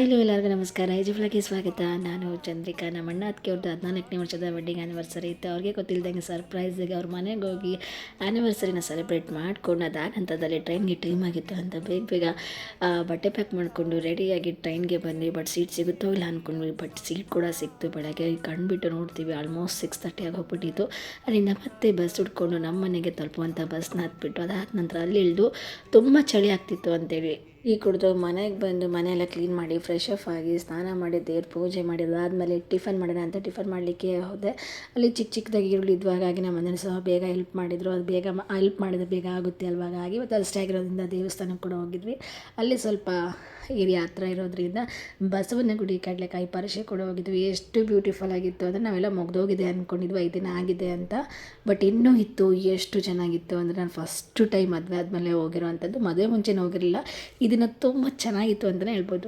Hi low ಎಲ್ಲರಿಗೂ ನಮಸ್ಕಾರ. IG ಫ್ಲಾಗೆ ಸ್ವಾಗತ. ನಾನು ಚಂದ್ರಿಕಾ ನಮ್ಮ ಅಣ್ಣ ಅದಕ್ಕೆ ಅವ್ರದ್ದು ಹದಿನಾಲ್ಕನೇ ವರ್ಷದ ವೆಡ್ಡಿಂಗ್ ಆ್ಯನಿವರ್ಸರಿ ಇತ್ತು. ಅವ್ರಿಗೆ ಗೊತ್ತಿಲ್ಲದಂಗೆ ಸರ್ಪ್ರೈಸಿಗೆ ಅವ್ರ ಮನೆಗೆ ಹೋಗಿ ಆ್ಯನಿವರ್ಸರಿನ ಸೆಲೆಬ್ರೇಟ್ ಮಾಡಿಕೊಂಡು ಅದಾದ ಹಂತದಲ್ಲಿ ಟ್ರೈನ್ಗೆ ಟೈಮ್ ಆಗಿತ್ತು ಅಂತ ಬೇಗ ಬೇಗ ಬಟ್ಟೆ ಪ್ಯಾಕ್ ಮಾಡಿಕೊಂಡು ರೆಡಿಯಾಗಿ ಟ್ರೈನ್ಗೆ ಬಂದ್ವಿ ಬಟ್ ಸೀಟ್ ಸಿಗುತ್ತೋ ಇಲ್ಲ ಅಂದ್ಕೊಂಡ್ವಿ ಬಟ್ ಸೀಟ್ ಕೂಡ ಸಿಕ್ತು ಬೆಳಗ್ಗೆ. ಕಂಡುಬಿಟ್ಟು ನೋಡ್ತೀವಿ. ಆಲ್ಮೋಸ್ಟ್ ಸಿಕ್ಸ್ ತರ್ಟಿ ಹೋಗ್ಬಿಟ್ಟಿತ್ತು ಅಲ್ಲಿಂದ ಮತ್ತೆ ಬಸ್ ಹುಡ್ಕೊಂಡು ನಮ್ಮ ಮನೆಗೆ ತಲುಪುವಂಥ ಬಸ್ನ ಹತ್ಬಿಟ್ಟು ಅದಾದ ನಂತರ ಅಲ್ಲಿ ಇಳಿದು ತುಂಬ ಚಳಿ ಆಗ್ತಿತ್ತು ಅಂತೇಳಿ. ಈ ಕುಡಿದು ಮನೆಗೆ ಬಂದು ಮನೆಯೆಲ್ಲ ಕ್ಲೀನ್ ಮಾಡಿ ಫ್ರೆಶ್ ಅಪ್ ಆಗಿ ಸ್ನಾನ ಮಾಡಿ ದೇವ್ರ ಪೂಜೆ ಮಾಡಿ ಅದಾದಮೇಲೆ ಟಿಫನ್ ಮಾಡೋಣ ಅಂತ ಟಿಫನ್ ಮಾಡಲಿಕ್ಕೆ ಹೋದೆ. ಅಲ್ಲಿ ಚಿಕ್ಕ ಚಿಕ್ಕದಾಗಿ ಈರುಳ್ಳಿ ಇದ್ವು ನಮ್ಮ ಮನೇಲಿ ಸಹ ಬೇಗ ಹೆಲ್ಪ್ ಮಾಡಿದರು. ಅದು ಬೇಗ ಹೆಲ್ಪ್ ಮಾಡಿದ್ರೆ ಬೇಗ ಆಗುತ್ತೆ ಅಲ್ವಾ ಹಾಗಾಗಿ ಮತ್ತು ಅಷ್ಟೇ ಆಗಿರೋದ್ರಿಂದ ದೇವಸ್ಥಾನಕ್ಕೆ ಕೂಡ ಹೋಗಿದ್ವಿ. ಅಲ್ಲಿ ಸ್ವಲ್ಪ ಏರಿಯಾ ಹತ್ರ ಇರೋದ್ರಿಂದ ಬಸವನ ಗುಡಿ, ಕಡಲೆಕಾಯಿ ಪರಿಷೆ ಕೂಡ ಹೋಗಿದ್ವಿ. ಎಷ್ಟು ಬ್ಯೂಟಿಫುಲ್ ಆಗಿತ್ತು. ಅಂದರೆ ನಾವೆಲ್ಲ ಮುಗ್ದೋಗಿದೆ ಅಂದ್ಕೊಂಡಿದ್ವಿ ಐದು ದಿನ ಆಗಿದೆ ಅಂತ. ಬಟ್ ಇನ್ನೂ ಇತ್ತು. ಎಷ್ಟು ಚೆನ್ನಾಗಿತ್ತು. ಅಂದರೆ ನಾನು ಫಸ್ಟು ಟೈಮ್ ಮದುವೆ ಆದಮೇಲೆ ಹೋಗಿರೋವಂಥದ್ದು. ಮದುವೆ ಮುಂಚೆನೇ ಹೋಗಿರಲಿಲ್ಲ. ಇದನ್ನು ದಿನ ತುಂಬ ಚೆನ್ನಾಗಿತ್ತು ಅಂತಲೇ ಹೇಳ್ಬೋದು.